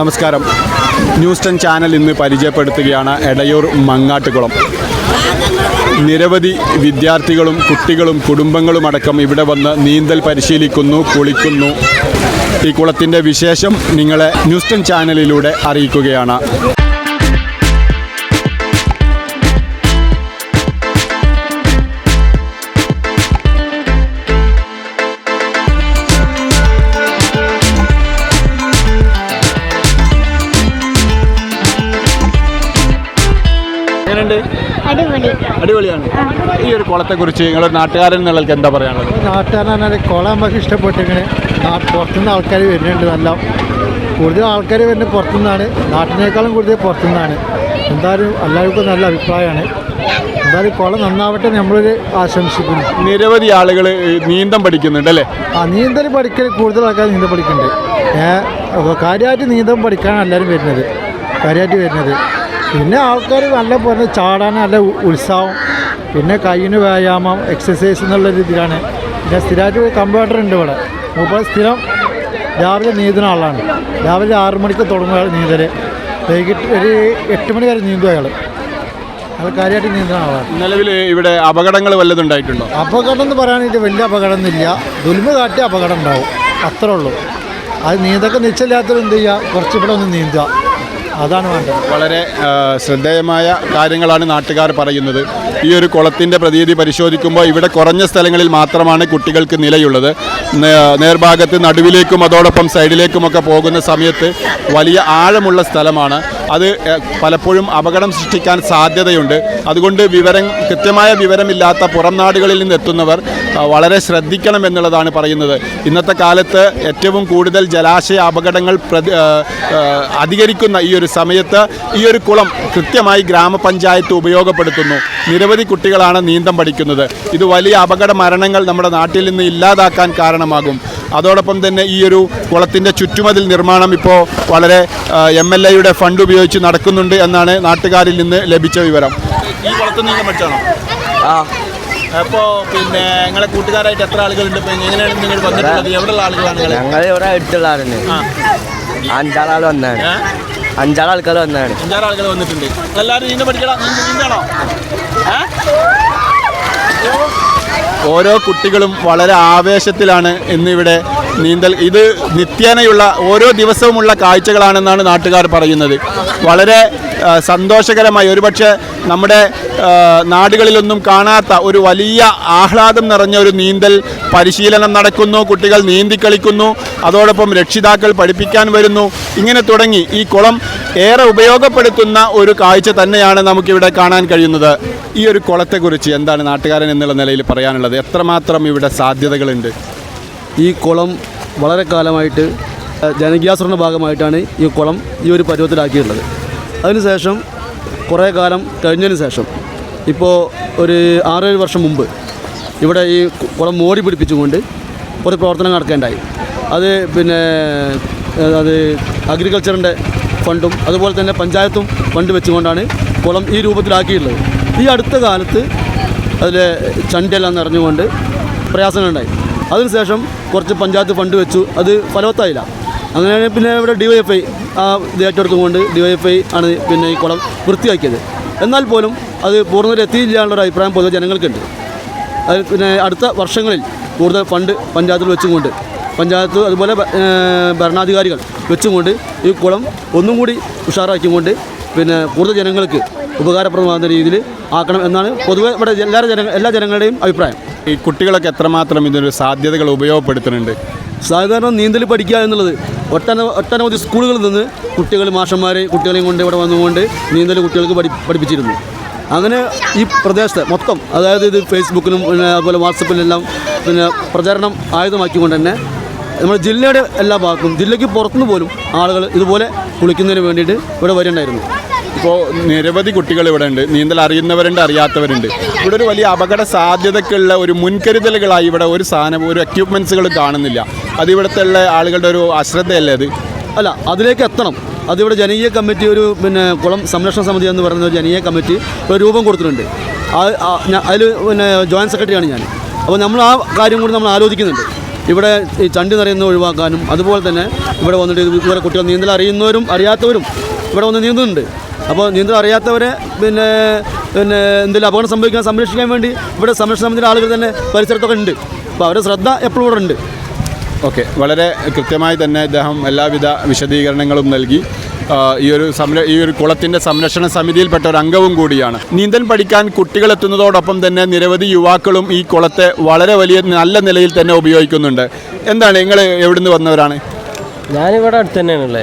നമസ്കാരം. News ten channel ഇന്ന് പരിചയപ്പെടുത്തുകയാണ് എടയൂർ മങ്ങാട്ടുകുളം. നിരവധി വിദ്യാർത്ഥികളും കുട്ടികളും കുടുംബങ്ങളും അടക്കം ഇവിടെ വന്ന് നീന്തൽ പരിശീലിക്കുന്നു കുളിക്കുന്നു. ഈ കുളത്തിന്റെ വിശേഷം നിങ്ങളെ ന്യൂസ് ടെൻ ചാനലിലൂടെ അറിയിക്കുകയാണ്. എങ്ങനെയുണ്ട്? അടിപൊളി. അടിപൊളിയാണ്. ഈ ഒരു കുളത്തെ കുറിച്ച് നിങ്ങളൊരു നാട്ടുകാരൻ എന്നുള്ളത് എന്താ പറയാനുള്ളത് നാട്ടുകാരനാണ് കുളം നമുക്ക് ഇഷ്ടപ്പെട്ടിങ്ങനെ പുറത്തുനിന്ന് ആൾക്കാർ വരുന്നുണ്ട് നല്ല. കൂടുതൽ ആൾക്കാർ വരുന്നത് പുറത്തുനിന്നാണ്. നാട്ടിനേക്കാളും കൂടുതൽ പുറത്തുനിന്നാണ്. എന്തായാലും എല്ലാവർക്കും നല്ല അഭിപ്രായമാണ്. എന്തായാലും കുളം നന്നാവട്ടെ നമ്മളൊരു ആശംസിക്കുന്നു. നിരവധി ആളുകൾ നീന്തം പഠിക്കുന്നുണ്ട് അല്ലേ? ആ നീന്തൽ പഠിക്കൽ കൂടുതൽ ആൾക്കാർ നീന്തൽ പഠിക്കുന്നുണ്ട്. കാര്യമായിട്ട് നീന്തം പഠിക്കാനാണ് എല്ലാവരും വരുന്നത്. കാര്യമായിട്ട് വരുന്നത്. പിന്നെ ആൾക്കാർ നല്ല പോലെ ചാടാൻ നല്ല ഉത്സാഹം. പിന്നെ കയ്യിന് വ്യായാമം എക്സസൈസ് എന്നുള്ള രീതിയിലാണ്. പിന്നെ സ്ഥിരമായിട്ട് ഒരു കമ്പ്യൂട്ടർ ഉണ്ട് ഇവിടെ. മൂപ്പ സ്ഥിരം രാവിലെ നീന്തുന്ന ആളാണ്. രാവിലെ ആറു മണിക്ക് തുടങ്ങുക നീന്തൽ വൈകിട്ട് ഒരു എട്ട് മണി വരെ നീന്തും അയാൾ അയാൾ കാര്യമായിട്ട് നീന്തുന്ന ആളാണ്. നിലവിൽ ഇവിടെ അപകടങ്ങൾ വല്ലതും ഉണ്ടായിട്ടുണ്ടോ? അപകടം എന്ന് പറയാനായിട്ട് വലിയ അപകടമൊന്നുമില്ല. ദുൽമ കാട്ടി അപകടം ഉണ്ടാവും. അത്രേ ഉള്ളൂ. അത് നീന്തൊക്കെ നിശ്ചയില്ലാത്തവർ എന്ത് ചെയ്യുക? കുറച്ച് ഇവിടെ ഒന്ന് നീന്തുക. അതാണ് വേണ്ടത്. വളരെ ശ്രദ്ധേയമായ കാര്യങ്ങളാണ് നാട്ടുകാർ പറയുന്നത്. ഈ ഒരു കുളത്തിന്റെ പ്രതീതി പരിശോധിക്കുമ്പോൾ ഇവിടെ കുറഞ്ഞ സ്ഥലങ്ങളിൽ മാത്രമാണ് കുട്ടികൾക്ക് നിലയുള്ളത്. നേർഭാഗത്ത് നടുവിലേക്കും അതോടൊപ്പം സൈഡിലേക്കുമൊക്കെ പോകുന്ന സമയത്ത് വലിയ ആഴമുള്ള സ്ഥലമാണ്. അത് പലപ്പോഴും അപകടം സൃഷ്ടിക്കാൻ സാധ്യതയുണ്ട്. അതുകൊണ്ട് വിവരം കൃത്യമായ വിവരമില്ലാത്ത പുറം നാടുകളിൽ നിന്ന് എത്തുന്നവർ വളരെ ശ്രദ്ധിക്കണം എന്നുള്ളതാണ് പറയുന്നത്. ഇന്നത്തെ കാലത്ത് ഏറ്റവും കൂടുതൽ ജലാശയ അപകടങ്ങൾ അധികരിക്കുന്ന ഈ ഒരു സമയത്ത് ഈ ഒരു കുളം കൃത്യമായി ഗ്രാമപഞ്ചായത്ത് ഉപയോഗപ്പെടുത്തുന്നു. നിരവധി കുട്ടികളാണ് നീന്തം പഠിക്കുന്നത്. ഇത് വലിയ അപകട മരണങ്ങൾ നമ്മുടെ നാട്ടിൽ നിന്ന് ഇല്ലാതാക്കാൻ കാരണമാകും. അതോടൊപ്പം തന്നെ ഈ ഒരു കുളത്തിന്റെ ചുറ്റുമതിൽ നിർമ്മാണം ഇപ്പോൾ വളരെ എം എൽ എയുടെ ഫണ്ട് ഉപയോഗിച്ച് നടക്കുന്നുണ്ട് എന്നാണ് നാട്ടുകാരിൽ നിന്ന് ലഭിച്ച വിവരം. ഈ കുളത്തിൽ നിന്ന് പഠിച്ചാണോ ആ. അപ്പോൾ പിന്നെ നിങ്ങളെ കൂട്ടുകാരായിട്ട് എത്ര ആളുകളുണ്ട്? ഇപ്പം എങ്ങനെയാണ് നിങ്ങൾ വന്നിട്ടുള്ളത്? എവിടെയുള്ള ആളുകളാണ് ഞങ്ങൾ ഇവിടെ അടുത്തുള്ളവരാണ് അഞ്ചാളാൾ വന്നാണ്. അഞ്ചാറ് ആൾക്കാർ വന്നാണ്. അഞ്ചാറ് ആൾക്കാർ വന്നിട്ടുണ്ട്. എല്ലാവരും നീന്തം പഠിക്കണം നീന്താണോ ഓരോ കുട്ടികളും വളരെ ആവേശത്തിലാണ് ഇന്നിവിടെ നീന്തൽ. ഇത് നിത്യേനയുള്ള ഓരോ ദിവസവുമുള്ള കാഴ്ചകളാണെന്നാണ് നാട്ടുകാർ പറയുന്നത്. വളരെ സന്തോഷകരമായി. ഒരുപക്ഷെ നമ്മുടെ നാടുകളിലൊന്നും കാണാത്ത ഒരു വലിയ ആഹ്ലാദം നിറഞ്ഞ ഒരു നീന്തൽ പരിശീലനം നടക്കുന്നു. കുട്ടികൾ നീന്തി കളിക്കുന്നു. അതോടൊപ്പം രക്ഷിതാക്കൾ പഠിപ്പിക്കാൻ വരുന്നു. ഇങ്ങനെ തുടങ്ങി. ഈ കുളം ഏറെ ഉപയോഗപ്പെടുത്തുന്ന ഒരു കാഴ്ച തന്നെയാണ് നമുക്കിവിടെ കാണാൻ കഴിയുന്നത്. ഈ ഒരു കുളത്തെക്കുറിച്ച് എന്താണ് നാട്ടുകാരൻ എന്നുള്ള നിലയിൽ പറയാനുള്ളത്? എത്രമാത്രം ഇവിടെ സാധ്യതകളുണ്ട്? ഈ കുളം വളരെ കാലമായിട്ട് അഹ്, ഭാഗമായിട്ടാണ് ഈ കുളം ഈ ഒരു പരുവത്തിലാക്കിയിട്ടുള്ളത്. അതിനുശേഷം കുറേ കാലം കഴിഞ്ഞതിന് ശേഷം ഇപ്പോൾ ഒരു ആറേഴ് വർഷം മുമ്പ് ഇവിടെ ഈ കുളം മോടി പിടിപ്പിച്ചുകൊണ്ട് കുറേ പ്രവർത്തനം നടക്കേണ്ടായി. അത് പിന്നെ അത് അഗ്രികൾച്ചറിന്റെ ഫണ്ടും അതുപോലെ തന്നെ പഞ്ചായത്തും ഫണ്ട് വെച്ചുകൊണ്ടാണ് കുളം ഈ രൂപത്തിലാക്കിയിട്ടുള്ളത്. ഈ അടുത്ത കാലത്ത് അതിൽ ചണ്ടെല്ലാം നിറഞ്ഞുകൊണ്ട് പ്രയാസങ്ങളുണ്ടായി. അതിനുശേഷം കുറച്ച് പഞ്ചായത്ത് ഫണ്ട് വെച്ചു അത് ഫലവത്തായില്ല. അങ്ങനെ പിന്നെ ഇവിടെ ഡി വൈ എഫ് ഐ ആ ഇത് ഏറ്റെടുത്തുകൊണ്ട് ഡി വൈ എഫ് ഐ ആണ് പിന്നെ ഈ കുളം വൃത്തിയാക്കിയത്. എന്നാൽ പോലും അത് പൂർണതയിൽ എത്തിയില്ല എന്നുള്ളൊരു അഭിപ്രായം പൊതുവെ ജനങ്ങൾക്കുണ്ട് അത് പിന്നെ അടുത്ത വർഷങ്ങളിൽ കൂടുതൽ ഫണ്ട് പഞ്ചായത്തിൽ വെച്ചുകൊണ്ട് പഞ്ചായത്ത് അതുപോലെ ഭരണാധികാരികൾ വെച്ചുകൊണ്ട് ഈ കുളം ഒന്നും കൂടി ഉഷാറാക്കിക്കൊണ്ട് പിന്നെ കൂടുതൽ ജനങ്ങൾക്ക് ഉപകാരപ്രദമാകുന്ന രീതിയിൽ ആക്കണം എന്നാണ് പൊതുവെ ഇവിടെ എല്ലാ ജന എല്ലാ ജനങ്ങളുടെയും അഭിപ്രായം. ഈ കുട്ടികളൊക്കെ എത്രമാത്രം ഇതിനൊരു സാധ്യതകൾ ഉപയോഗപ്പെടുത്തുന്നുണ്ട്? സാധാരണ നീന്തൽ പഠിക്കുക എന്നുള്ളത് ഒട്ടന ഒട്ടനവധി സ്കൂളുകളിൽ നിന്ന് കുട്ടികൾ മാഷന്മാരെയും കുട്ടികളെയും കൊണ്ട് ഇവിടെ വന്നുകൊണ്ട് നീന്തൽ കുട്ടികൾക്ക് പഠി പഠിപ്പിച്ചിരുന്നു. അങ്ങനെ ഈ പ്രദേശത്തെ മൊത്തം അതായത് ഇത് ഫേസ്ബുക്കിലും പിന്നെ അതുപോലെ വാട്സപ്പിലെല്ലാം പിന്നെ പ്രചാരണം ആയുധമാക്കിക്കൊണ്ട് തന്നെ നമ്മുടെ ജില്ലയുടെ എല്ലാ ഭാഗത്തും ജില്ലയ്ക്ക് പുറത്തുനിന്ന് പോലും ആളുകൾ ഇതുപോലെ കുളിക്കുന്നതിന് വേണ്ടിയിട്ട് ഇവിടെ വരുന്നുണ്ടായിരുന്നു ഇപ്പോൾ നിരവധി കുട്ടികൾ ഇവിടെ ഉണ്ട്. നീന്തൽ അറിയുന്നവരുണ്ട് അറിയാത്തവരുണ്ട്. ഇവിടെ ഒരു വലിയ അപകട സാധ്യതക്കുള്ള ഒരു മുൻകരുതലുകളായി ഇവിടെ ഒരു സാധനം ഒരു എക്യുപ്മെൻസുകൾ കാണുന്നില്ല. അത് ഇവിടുത്തെ ഉള്ള ആളുകളുടെ ഒരു അശ്രദ്ധയല്ലേ അത്? അല്ല അതിലേക്ക് എത്തണം. അതിവിടെ ജനകീയ കമ്മിറ്റി ഒരു പിന്നെ കുളം സംരക്ഷണ സമിതി എന്ന് പറയുന്ന ഒരു ജനകീയ കമ്മിറ്റി ഒരു രൂപം കൊടുത്തിട്ടുണ്ട്. അതിൽ പിന്നെ ജോയിന്റ് സെക്രട്ടറിയാണ് ഞാൻ. അപ്പോൾ നമ്മൾ ആ കാര്യം കൂടി നമ്മൾ ആലോചിക്കുന്നുണ്ട്. ഇവിടെ ഈ ചണ്ടി നിറയുന്ന ഒഴിവാക്കാനും അതുപോലെ തന്നെ ഇവിടെ വന്നിട്ട് ഇതുവരെ കുട്ടികൾ നീന്തൽ അറിയുന്നവരും അറിയാത്തവരും ഇവിടെ വന്ന് നീന്തുന്നുണ്ട്. അപ്പോൾ നീന്തൽ അറിയാത്തവരെ പിന്നെ പിന്നെ എന്തെങ്കിലും അപകടം സംഭവിക്കാൻ സംരക്ഷിക്കാൻ വേണ്ടി ഇവിടെ സംരക്ഷണ സംബന്ധിച്ച ആളുകൾ തന്നെ പരിസരത്തൊക്കെ ഉണ്ട്. അപ്പോൾ അവരുടെ ശ്രദ്ധ എപ്പോഴും ഇവിടെ ഉണ്ട്. ഓക്കെ. വളരെ കൃത്യമായി തന്നെ ഇദ്ദേഹം എല്ലാവിധ വിശദീകരണങ്ങളും നൽകി. ഈ ഒരു സംര ഈ ഒരു കുളത്തിന്റെ സംരക്ഷണ സമിതിയിൽപ്പെട്ട ഒരു അംഗവും കൂടിയാണ്. നീന്തൽ പഠിക്കാൻ കുട്ടികൾ എത്തുന്നതോടൊപ്പം തന്നെ നിരവധി യുവാക്കളും ഈ കുളത്തെ വളരെ വലിയ നല്ല നിലയിൽ തന്നെ ഉപയോഗിക്കുന്നുണ്ട്. എന്താണ് നിങ്ങൾ എവിടുന്ന് വന്നവരാണ്? ഞാനിവിടെ അടുത്ത് തന്നെയാണല്ലേ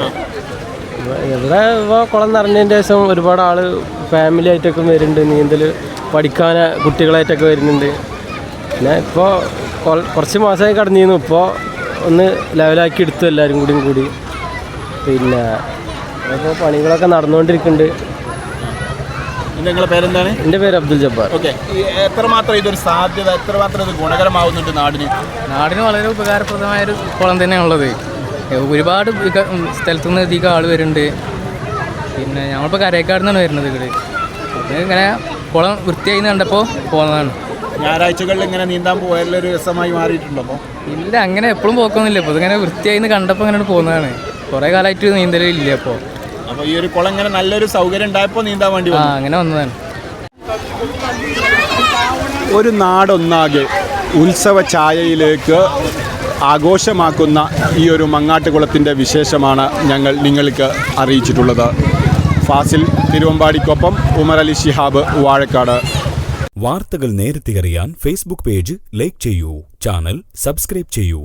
ഇവിടെ ഇപ്പോൾ കുളം നിറഞ്ഞതിന്റെ ശേഷം ഒരുപാട് ആൾ ഫാമിലി ആയിട്ടൊക്കെ വരുന്നുണ്ട്. നീന്തൽ പഠിക്കാൻ കുട്ടികളായിട്ടൊക്കെ വരുന്നുണ്ട്. പിന്നെ ഇപ്പോൾ കുറച്ച് മാസമായി കടന്നിരുന്നു. ഇപ്പോൾ ഒന്ന് ലെവലാക്കി എടുത്തു എല്ലാവരും കൂടിയും കൂടി. പിന്നെ ഇപ്പോൾ പണികളൊക്കെ നടന്നുകൊണ്ടിരിക്കുന്നുണ്ട്. നിങ്ങളുടെ പേരെന്താണ്? എന്റെ പേര് അബ്ദുൽ ജബ്ബാർ. ഓക്കെ. എത്രമാത്രം ഇതൊരു സാധ്യത എത്രമാത്രം ഇത് ഗുണകരമാവുന്നുണ്ട് നാടിന്? നാടിന് വളരെ ഉപകാരപ്രദമായൊരു കുളം തന്നെയാണുള്ളത് ഒരുപാട് സ്ഥലത്തു നിന്ന് അധികം ആൾ വരുന്നുണ്ട്. പിന്നെ ഞങ്ങളിപ്പോൾ കരേക്കാട് നിന്നാണ് വരുന്നത് ഇവിടെ പിന്നെ ഇങ്ങനെ കുളം വൃത്തിയായി കണ്ടപ്പോൾ പോകുന്നതാണ് ഞായറാഴ്ചകളിൽ ഇങ്ങനെ നീന്താൻ പോയാലൊരു രസമായി മാറിയിട്ടുണ്ടോ അപ്പോൾ ഇല്ല അങ്ങനെ എപ്പോഴും പോക്കൊന്നുമില്ല. ഇപ്പോൾ ഇതിങ്ങനെ വൃത്തിയായി കണ്ടപ്പോൾ അങ്ങനെ പോകുന്നതാണ് കുറേ കാലമായിട്ട് നീന്തലില്ല അപ്പോൾ അപ്പോൾ ഈ ഒരു കുളം ഇങ്ങനെ നല്ലൊരു സൗകര്യം ഉണ്ടായപ്പോൾ നീന്താൻ വേണ്ടി ആ അങ്ങനെ വന്നതാണ്. ഒരു നാടൊന്നാകെ ഉത്സവ ഛായയിലേക്ക് ആഘോഷമാക്കുന്ന ഈ ഒരു മങ്ങാട്ടുകുളത്തിന്റെ വിശേഷമാണ് ഞങ്ങൾ നിങ്ങൾക്ക് അറിയിച്ചിട്ടുള്ളത്. ഫാസിൽ തിരുവമ്പാടിക്കൊപ്പം ഉമർ അലി ശിഹാബ് വാഴക്കാട്. വാർത്തകൾ നേരത്തെ അറിയാൻ ഫേസ്ബുക്ക് പേജ് ലൈക്ക് ചെയ്യൂ ചാനൽ സബ്സ്ക്രൈബ് ചെയ്യൂ.